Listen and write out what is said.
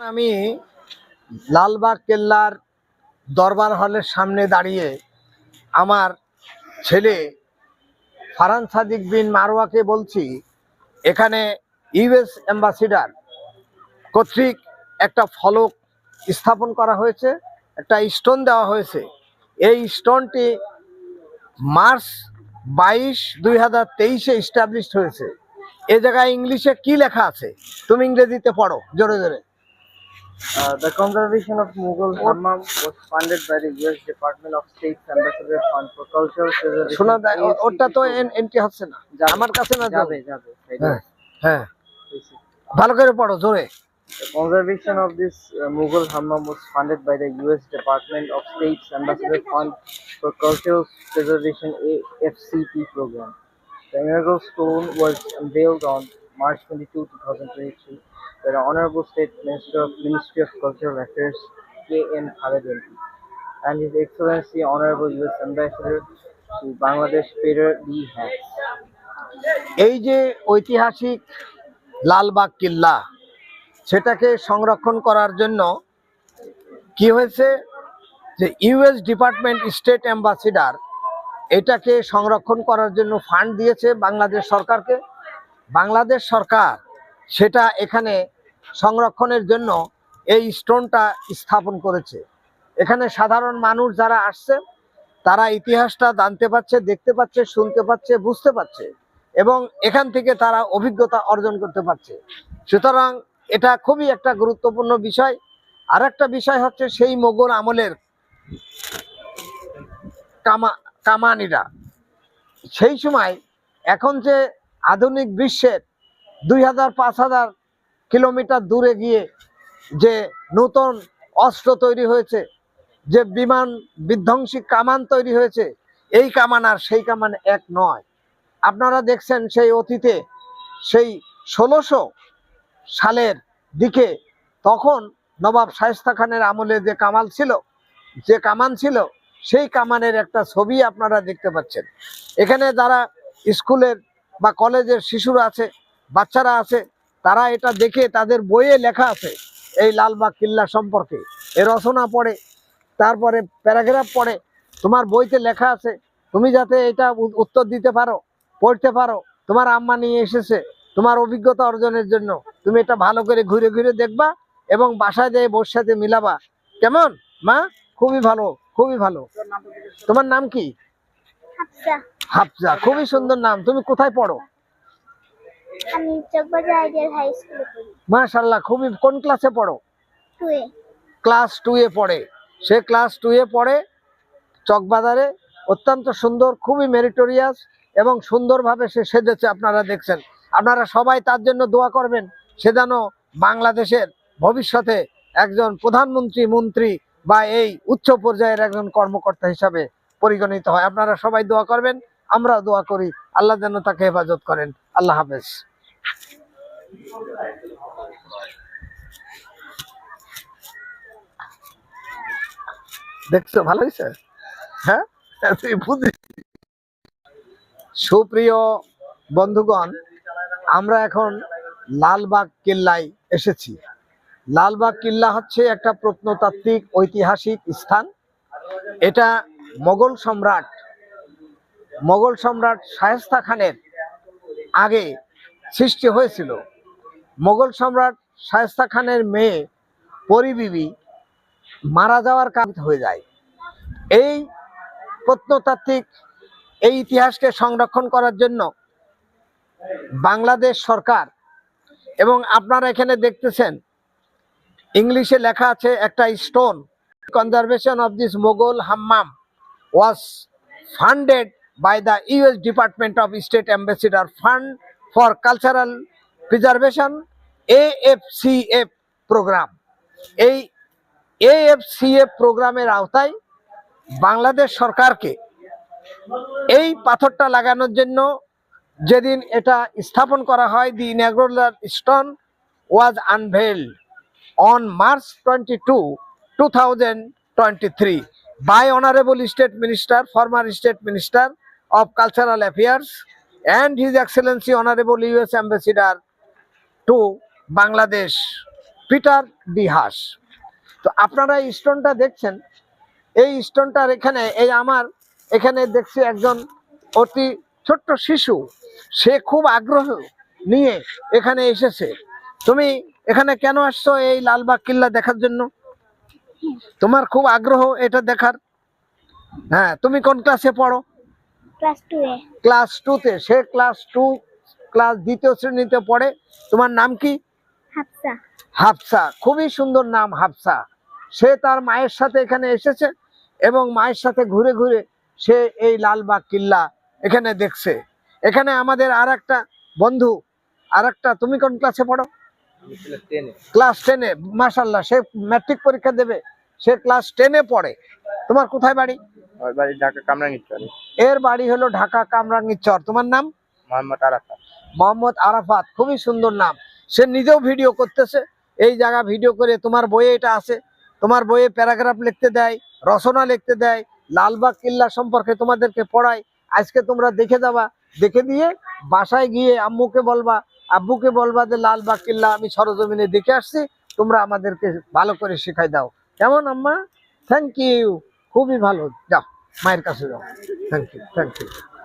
আমি লালবাগ কেল্লার দরবার হলের সামনে দাঁড়িয়ে আমার ছেলে ফারান সাদিক বিন মারওয়াকে বলছি, এখানে ইউএস অ্যাম্বাসিডার কর্তৃক একটা ফলক স্থাপন করা হয়েছে, একটা স্টোন দেওয়া হয়েছে। এই স্টোনটি মার্চ বাইশ দুই হাজার তেইশে ইস্টাবলিশড হয়েছে। এ জায়গায় ইংলিশে কি লেখা আছে? তুমি ইংরেজিতে পড়ো, জোরে জোরে। Uh, the conservation of Mughal Hammam was funded by the US Department of State's Ambassador Fund for Cultural Preservation. শোনা যায় ও- AFCP ওটা তো program. এন্ট্রি হচ্ছে না যাবে, আমার কাছে না তো। যাবে যাবে হ্যাঁ হ্যাঁ ভালো করে পড়ো জোরে The conservation of this uh, Mughal Hammam was funded by the US Department of State's Ambassador Fund for Cultural Preservation AFCP program. The inaugural stone was unveiled on March 22, 2023 By the Honorable State Minister of Ministry of Cultural Affairs K.N. Khaled MP, and His Excellency Honorable US Ambassador to Bangladesh Peter D. Hacks. এই যে ঐতিহাসিক লালবাগ কিল্লা সেটাকে সংরক্ষণ করার জন্য কি হয়েছে যে ইউএস ডিপার্টমেন্ট স্টেট অ্যাম্বাসিডার এটাকে সংরক্ষণ করার জন্য ফান্ড দিয়েছে বাংলাদেশ সরকারকে বাংলাদেশ সরকার সেটা এখানে সংরক্ষণের জন্য এই স্টোনটা স্থাপন করেছে। এখানে সাধারণ মানুষ যারা আসছে, তারা ইতিহাসটা জানতে পারছে, দেখতে পাচ্ছে শুনতে পাচ্ছে বুঝতে পারছে এবং এখান থেকে তারা অভিজ্ঞতা অর্জন করতে পারছে। সুতরাং এটা খুবই একটা গুরুত্বপূর্ণ বিষয়। আর একটা বিষয় হচ্ছে সেই মোগল আমলের কামা, কামানিরা। সেই সময় এখন যে আধুনিক বিশ্বের দুই হাজার পাঁচ হাজার কিলোমিটার দূরে গিয়ে যে নতুন অস্ত্র তৈরি হয়েছে, যে বিমান বিধ্বংসী কামান তৈরি হয়েছে, এই কামান আর সেই কামান এক নয়। আপনারা দেখছেন সেই অতীতে সেই ষোলোশো সালের দিকে তখন নবাব শায়েস্তা খানের আমলে যে কামাল ছিল, যে কামান ছিল, সেই কামানের একটা ছবি আপনারা দেখতে পাচ্ছেন। এখানে যারা স্কুলের বা কলেজের শিশুরা আছে, বাচ্চারা আছে তারা এটা দেখে তাদের বইয়ে লেখা আছে এই লালবাগ কিল্লা সম্পর্কে। এ রচনা পড়ে তারপরে প্যারাগ্রাফ পড়ে তোমার বইতে লেখা আছে তুমি যাতে এটা উত্তর দিতে পারো পড়তে পারো তোমার আম্মা নিয়ে এসেছে তোমার অভিজ্ঞতা অর্জনের জন্য তুমি এটা ভালো করে ঘুরে ঘুরে দেখবা এবং বাসায় যেয়ে বোর সাথে মিলাবা। কেমন? মা খুবই ভালো খুবই ভালো। তোমার নাম কি? হাফজা খুবই সুন্দর নাম তুমি কোথায় পড়ো? আমি চকবাজার আইডিয়াল হাই স্কুলে পড়ি। মাশাল্লাহ খুবই কোন ক্লাসে পড়ো? টুয়ে। ক্লাস টু এ পড়ে। সে ক্লাস টু এ পড়ে চকবাজারে অত্যন্ত সুন্দর খুবই মেরিটোরিয়াস এবং সুন্দরভাবে সে সেজেছে আপনারা দেখছেন। আপনারা সবাই তার জন্য দোয়া করবেন সে যেন বাংলাদেশের ভবিষ্যতে একজন প্রধানমন্ত্রী মন্ত্রী বা এই উচ্চ পর্যায়ের একজন কর্মকর্তা হিসাবে পরিগণিত হয়। আপনারা সবাই দোয়া করবেন আমরা দোয়া করি, আল্লাহ যেন তাকে হেফাজত করেন। আল্লাহ হাফেজ। দেখছ, ভালো হয়েছে হ্যাঁ? সুপ্রিয় বন্ধুগণ, আমরা এখন লালবাগ কিল্লায় এসেছি। লালবাগ কিল্লা হচ্ছে একটা প্রত্নতাত্ত্বিক ঐতিহাসিক স্থান। এটা মোগল সম্রাট মোগল সম্রাট শায়েস্তা খানের আগে সৃষ্টি হয়েছিল। মোগল সম্রাট শায়েস্তা খানের মেয়ে পরিবিবি মারা যাওয়ার কাজ হয়ে যায়। এই প্রত্নতাত্ত্বিক এই ইতিহাসকে সংরক্ষণ করার জন্য বাংলাদেশ সরকার এবং আপনারা এখানে দেখতেছেন, ইংলিশে লেখা আছে একটা stone conservation of this Mughal hammam was funded by the US department of state ambassador fund for cultural preservation AFCF program এই এএফসিএফ প্রোগ্রামের আওতায় বাংলাদেশ সরকারকে এই পাথরটা লাগানোর জন্য যেদিন এটা স্থাপন করা হয়, the inaugural stone was unveil on March twenty two two thousand twenty three, by honourable state minister, former state minister of cultural affairs and his excellency honourable US ambassador to Bangladesh Peter Haas তো আপনারা স্টোনটা দেখছেন। এই স্টোনটার এখানে, এই আমার, এখানে দেখছি একজন অতি ছোট্ট শিশু। সে খুব আগ্রহ নিয়ে এখানে এসেছে। তুমি এখানে কেন আসছো এই লালবাগ কিল্লা দেখার জন্য? তোমার খুব আগ্রহ এটা দেখার। হ্যাঁ তুমি কোন ক্লাসে পড়ো? ক্লাস টু এ। ক্লাস টুতে সে ক্লাস টু ক্লাস দ্বিতীয় শ্রেণীতে পড়ে। তোমার নাম কি? হাফসা। হাফসা খুবই সুন্দর নাম হাফসা। সে তার মায়ের সাথে এখানে এসেছে এবং মায়ের সাথে ঘুরে ঘুরে সে এই লালবাগ কিল্লা এখানে দেখছে। এখানে আমাদের আর একটা বন্ধু আর একটা তুমি কোন ক্লাসে পড়ো? ক্লাস টেনে মাসাল্লাহ সে ম্যাট্রিক পরীক্ষা দেবে সে ক্লাস টেনে পড়ে। তোমার কোথায় বাড়ি? আমার বাড়ি ঢাকা কামরাঙ্গীরচরে এর বাড়ি হলো ঢাকা কামরাঙ্গীর চর। তোমার নাম? মোহাম্মদ আরাফাত। মোহাম্মদ আরাফাত খুবই সুন্দর নাম। সে নিজেও ভিডিও করতেছে। এই জায়গা ভিডিও করে তোমার বইয়ে এটা আছে। তোমার বইয়ে প্যারাগ্রাফ লিখতে দেয় রচনা লিখতে দেয় লালবাগ কিল্লা সম্পর্কে তোমাদেরকে পড়ায়। আজকে তোমরা দেখে যাবা। দেখে দিয়ে বাসায় গিয়ে আম্মুকে বলবা আব্বুকে বলবা যে লালবাগ কিল্লা আমি সরজমিনে দেখে আসছি। তোমরা আমাদেরকে ভালো করে শেখাই দাও। কেমন আম্মা? থ্যাংক ইউ খুবই ভালো। যাও মায়ের কাছে যাও। Thank you thank you